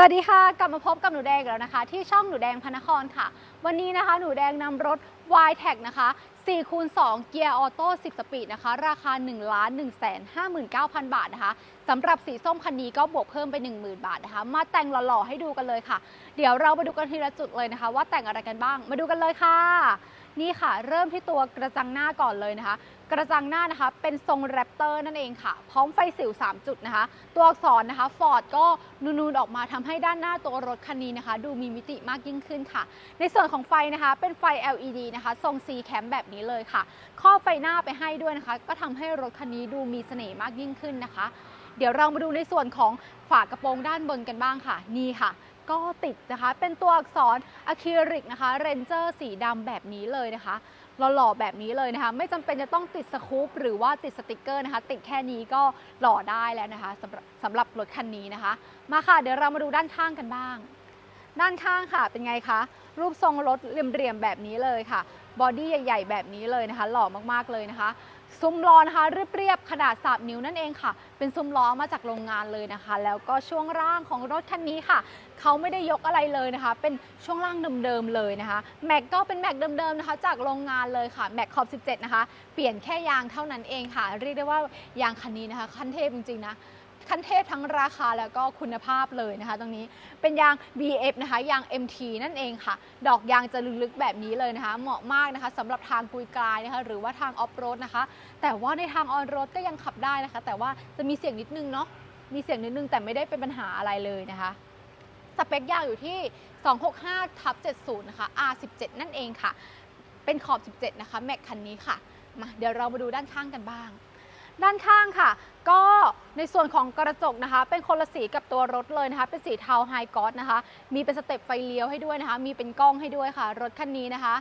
สวัสดีค่ะ กลับมาพบกับหนูแดงแล้วนะคะ ที่ช่องหนูแดงพนครค่ะ วันนี้นะคะ หนูแดงนำรถ y t e c นะคะ4คูณ2เกียร์ออโต้ 10 สปีดนะคะ ราคา 1 1 5 9 0 0 0 บาทนะคะสำหรับสีส้มคันนี้ก็บวกเพิ่มไป 10,000 บาทนะคะ มาแต่งหล่อๆให้ดูกันเลยค่ะ เดี๋ยวเรามาดูกันทีละจุดเลยนะคะ ว่าแต่งอะไรกันบ้างมาดูกันเลยค่ะ นี่ค่ะ เริ่มที่ตัวกระจังหน้าก่อนเลยนะคะ กระจังหน้านะคะเป็นทรงแรปเตอร์นั่นเองค่ะ พร้อมไฟสิว 3 จุดนะคะ ตัวอักษรนะคะฟอร์ดก็นูนๆออกมาทำให้ด้านหน้าตัวรถคันนี้นะคะ ดูมีมิติมากยิ่งขึ้นค่ะ ในส่วนของไฟนะคะเป็นไฟ LED นะคะ ทรง C แคมแบบนี้เลยค่ะครอบไฟหน้าไปให้ด้วยนะคะ ก็ทำให้รถคันนี้ดูมีเสน่ห์มากยิ่งขึ้นนะคะ เดี๋ยวเรามาดูในส่วนของฝากระโปรงด้านบนกันบ้างค่ะ นี่ค่ะ ก็ติดนะคะ เป็นตัวอักษรอะคริลิกนะคะเรนเจอร์สีดำแบบนี้เลยนะคะหล่อๆแบบนี้เลยนะคะ ไม่จำเป็นจะต้องติดสกู๊ปหรือว่าติดสติกเกอร์นะคะ ติดแค่นี้ก็หล่อได้แล้วนะคะสำหรับสำหรับรถคันนี้นะคะ มาค่ะ เดี๋ยวเรามาดูด้านข้างกันบ้าง ด้านข้างค่ะเป็นไงคะ รูปทรงรถเรียมๆแบบนี้เลยค่ะ บอดี้ใหญ่ ๆ แบบนี้เลยนะคะ หล่อมากๆเลยนะคะ ซุ้มล้อนะคะเรียบๆขนาด3นิ้วนั่นเองค่ะ เป็นซุ้มล้อมาจากโรงงานเลยนะคะ แล้วก็ช่วงล่างของรถคันนี้ค่ะเขาไม่ได้ยกอะไรเลยนะคะ เป็นช่วงล่างเดิมๆเลยนะคะแม็กก็เป็นแม็กเดิมๆนะคะ จากโรงงานเลยค่ะแม็กขอบ 17 นะคะ เปลี่ยนแค่ยางเท่านั้นเองค่ะ เรียกได้ว่ายางคันนี้นะคะขั้นเทพจริงๆนะ ขั้นเทพทั้งราคาแล้วก็คุณภาพเลยนะคะ ตรงนี้เป็นยาง BF นะคะยาง MT นั่นเองค่ะ ดอกยางจะลึกๆแบบนี้เลยนะคะ เหมาะมากนะคะสำหรับทางกุยกลายนะคะหรือว่าทางออฟโรดนะคะ แต่ว่าในทางออนโรดก็ยังขับได้นะคะ แต่ว่าจะมีเสียงนิดนึงเนาะมีเสียงนิดนึงแต่ไม่ได้เป็นปัญหาอะไรเลยนะคะสเปคยางอยู่ที่ 265ทับ70 นะคะ R17 นั่นเองค่ะ เป็นขอบ 17 นะคะ แม็กคันนี้ค่ะ มา เดี๋ยวเรามาดูด้านข้างกันบ้าง ด้านข้างค่ะ ก็ในส่วนของกระจกนะคะ เป็นคนละสีกับตัวรถเลยนะคะ เป็นสีเทาไฮกอสนะคะ มีเป็นสเต็ปไฟเลี้ยวให้ด้วยนะคะ มีเป็นกล้องให้ด้วยค่ะ รถคันนี้นะคะ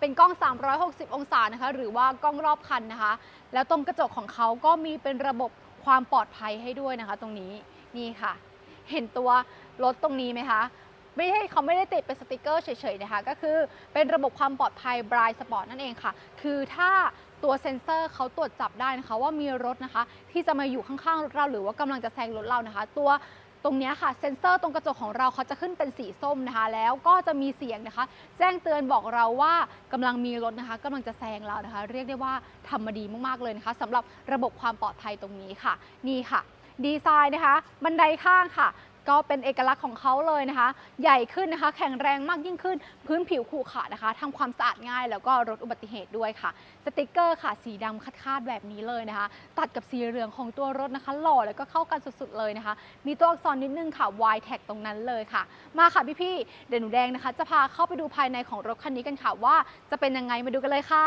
เป็นกล้อง 360 องศานะคะ หรือว่ากล้องรอบคันนะคะ แล้วตรงกระจกของเขาก็มีเป็นระบบความปลอดภัยให้ด้วยนะคะ ตรงนี้นี่ค่ะ เห็นตัวรถตรงนี้ไหมคะไม่ใช่เขาไม่ได้ติดเป็นสติกเกอร์เฉยๆนะคะ ก็คือเป็นระบบความปลอดภัย Bright Spot นั่นเองค่ะ คือถ้า ตัวเซ็นเซอร์เขาตรวจจับได้นะคะว่ามีรถนะคะ ที่จะมาอยู่ข้างๆรถเราหรือว่ากำลังจะแซงรถเรานะคะ ตัวตรงนี้ค่ะเซ็นเซอร์ตรงกระจกของเราเขาจะขึ้นเป็นสีส้มนะคะ แล้วก็จะมีเสียงนะคะ แจ้งเตือนบอกเราว่ากำลังมีรถนะคะกำลังจะแซงเรานะคะ เรียกได้ว่าทำมาดีมากๆเลยนะคะสำหรับระบบความปลอดภัยตรงนี้ค่ะ นี่ค่ะ ดีไซน์นะคะ บันไดข้างค่ะ ก็เป็นเอกลักษณ์ของเขาเลยนะคะ ใหญ่ขึ้นนะคะ แข็งแรงมากยิ่งขึ้น พื้นผิวขรุขระนะคะทำความสะอาดง่าย แล้วก็ลดอุบัติเหตุด้วยค่ะ สติกเกอร์ค่ะ สีดำคาดๆแบบนี้เลยนะคะ ตัดกับสีเหลืองของตัวรถนะคะ หล่อแล้วก็เข้ากันสุดๆเลยนะคะ มีตัวอักษรนิดนึงค่ะ Y tag ตรงนั้นเลยค่ะ มาค่ะพี่ๆเดี๋ยวหนูแดงนะคะ จะพาเข้าไปดูภายในของรถคันนี้กันค่ะว่าจะเป็นยังไงมาดูกันเลยค่ะ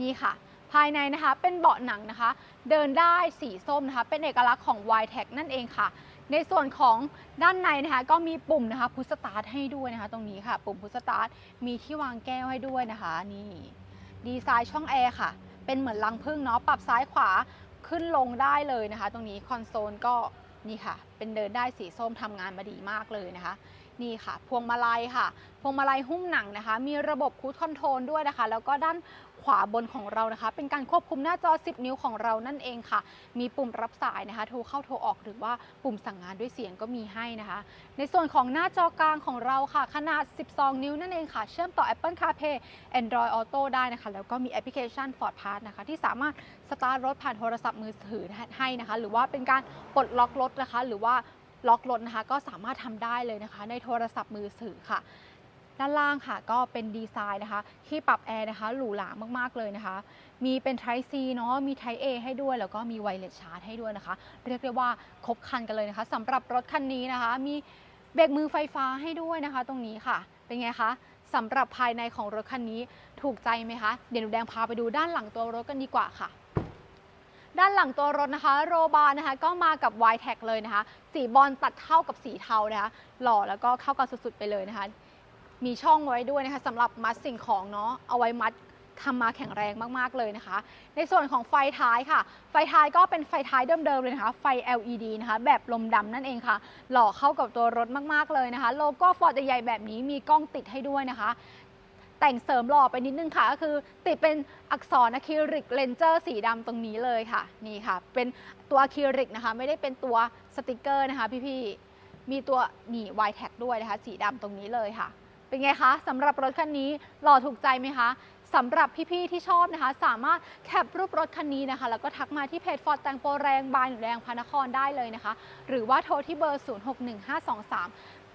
นี่ค่ะ ภายในนะคะเป็นเบาะหนังนะคะ เดินได้สีส้มนะคะ เป็นเอกลักษณ์ของ y t e c นั่นเองค่ะ ในส่วนของด้านในนะคะก็มีปุ่มนะคะพุชสตาร์ทให้ด้วยนะคะ ตรงนี้ค่ะ ปุ่มพุชสตาร์ทมีที่วางแก้วให้ด้วยนะคะ นี่ดีไซน์ช่องแอร์ค่ะ เป็นเหมือนรังพึ่งเนาะปรับซ้ายขวาขึ้นลงได้เลยนะคะ ตรงนี้คอนโซลก็นี่ค่ะ เป็นเดินได้สีส้มทำงานมาดีมากเลยนะคะ นี่ค่ะ พวงมาลัยค่ะ พวงมาลัยหุ้มหนังนะคะ มีระบบคูดคอนโทรลด้วยนะคะ แล้วก็ด้านขวาบนของเรานะคะ เป็นการควบคุมหน้าจอ 10 นิ้วของเรานั่นเองค่ะ มีปุ่มรับสายนะคะ โทรเข้าโทรออกหรือว่าปุ่มสั่งงานด้วยเสียงก็มีให้นะคะ ในส่วนของหน้าจอกลางของเราค่ะ ขนาด 12 นิ้วนั่นเองค่ะ เชื่อมต่อ Apple CarPlay Android Auto ได้นะคะ แล้วก็มีแอปพลิเคชัน Ford Pass นะคะ ที่สามารถสตาร์ทรถผ่านโทรศัพท์มือถือให้นะคะ หรือว่าเป็นการปลดล็อกรถนะคะ หรือว่า ล็อกรถนะคะก็สามารถทำได้เลยนะคะ ในโทรศัพท์มือถือค่ะ ด้านล่างค่ะก็เป็นดีไซน์นะคะ ที่ปรับแอร์นะคะหรูหรามากๆเลยนะคะ มีเป็น Type C เนาะมี Type A ให้ด้วย แล้วก็มีไวเลสชาร์จให้ด้วยนะคะ เรียกได้ว่าครบครันกันเลยนะคะสำหรับรถคันนี้นะคะ มีเบรกมือไฟฟ้าให้ด้วยนะคะ ตรงนี้ค่ะ เป็นไงคะสำหรับภายในของรถคันนี้ถูกใจไหมคะ เดี๋ยวหนูแดงพาไปดูด้านหลังตัวรถกันดีกว่าค่ะ ด้านหลังตัวรถนะคะ โรบาร์นะคะก็มากับ y t e c เลยนะคะ สีบอลตัดเข้ากับสีเทานะคะ หล่อแล้วก็เข้ากันสุดๆไปเลยนะคะ มีช่องไว้ด้วยนะคะสำหรับมัดสิ่งของเนาะเอาไว้มัดทำมาแข็งแรงมากๆเลยนะคะ ในส่วนของไฟท้ายค่ะ ไฟท้ายก็เป็นไฟท้ายเดิมๆเลยนะคะ ไฟ LED นะคะ แบบลมดำนั่นเองค่ะ หล่อเข้ากับตัวรถมากๆเลยนะคะ โลโก้ฟอร์ดใหญ่ๆแบบนี้มีกล้องติดให้ด้วยนะคะ แต่งเสริมหล่อไปนิดนึงค่ะ ก็คือติดเป็นอักษรอะคริลิกเลนเจอร์สีดำตรงนี้เลยค่ะ นี่ค่ะ เป็นตัวอะคริลิกนะคะ ไม่ได้เป็นตัวสติกเกอร์นะคะ พี่ๆ มีตัวหนีไวแท็กด้วยนะคะ สีดำตรงนี้เลยค่ะ เป็นไงคะสำหรับรถคันนี้หล่อถูกใจไหมคะ สำหรับพี่ๆที่ชอบนะคะ สามารถแคปรูปรถคันนี้นะคะ แล้วก็ทักมาที่เพจฟอร์ดแตงโปแรงบายหนูแดงพระนครได้เลยนะคะ หรือว่าโทรที่เบอร์ 061523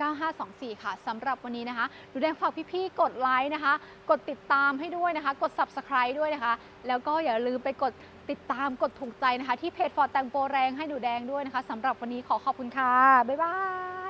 9524 ค่ะสำหรับวันนี้นะคะหนูแดงฝากพี่ๆ กดไลค์นะคะ กดติดตามให้ด้วยนะคะ กด subscribe ด้วยนะคะ แล้วก็อย่าลืมไปกดติดตามกดถูกใจนะคะ ที่เพจฟอร์ดแตงโปแรงให้หนูแดงด้วยนะคะสำหรับวันนี้ขอขอบคุณค่ะ บ๊ายบาย